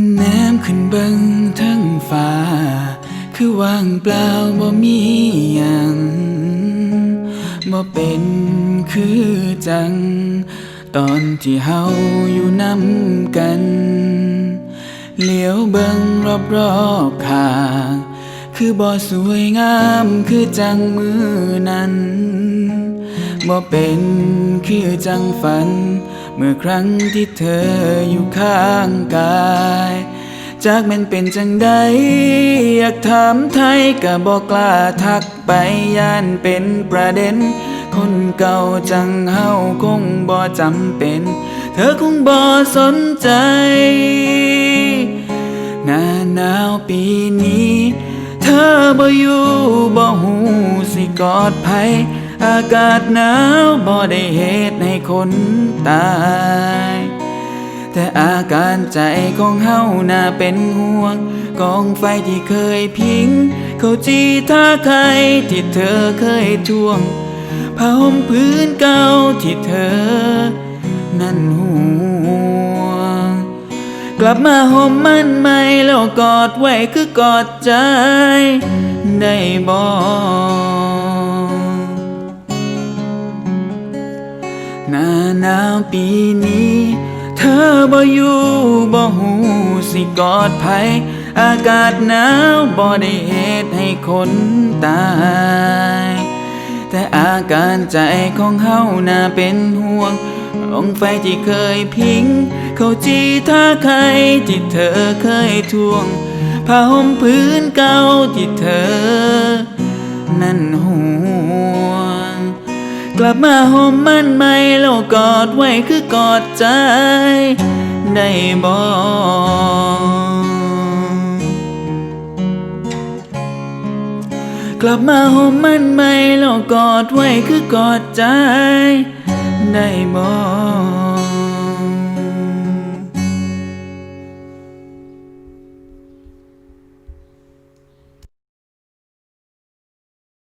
แนมขึ้นเบิงทั้งฟ้า คือว่างเปล่าบ่มีหยังบ่เป็นคือจัง ตอนที่เฮาอยู่นำกัน เหลียวเบิงรอบรอบๆข้างคือบ่สวยงามคือจังมือนั้นบ่เป็นคือจังฝัน เมื่อครั้งที่เธออยู่ข้างกาย จากมันเป็นจังใด อยากถามไทยก็บอกกล้าทักไปย่านเป็นประเด็น คนเก่าจังเฮาคงบ่จำเป็น เธอคงบ่สนใจ หน้าหนาวปีนี้ เธอบ่อยู่บ่หูสิกอดไผ อากาศหนาวบ่ได้เหตุให้คนตาย แต่อาการใจของเฮาน่าเป็นห่วง กองไฟที่เคยพิง เขาจีท่าใครที่เธอเคยท่วงผ้าห่มพื้นเก่าที่เธอ นั้นห่วง กลับมาห่มมันใหม่แล้วกอดไว้คือกอดใจ ได้บอก ปีนี้ เธอบ่อยู่บ่หูสิกอดไผอากาศหนาวบ่ได้เหตุให้คนตาย แต่อาการใจของเฮาน่าเป็นห่วงองไฟที่เคยพิง เขาจีท่าใครที่เธอเคยทวงผ้าห่มพื้นเก่าที่เธอ นั้นห่วง ลับมาห่มมันไหม่แล้วกอดไว้คือกอดใจได้บอกกลับมาห่มมันไหม่แล้วกอดไว้คือกอดใจได้บอก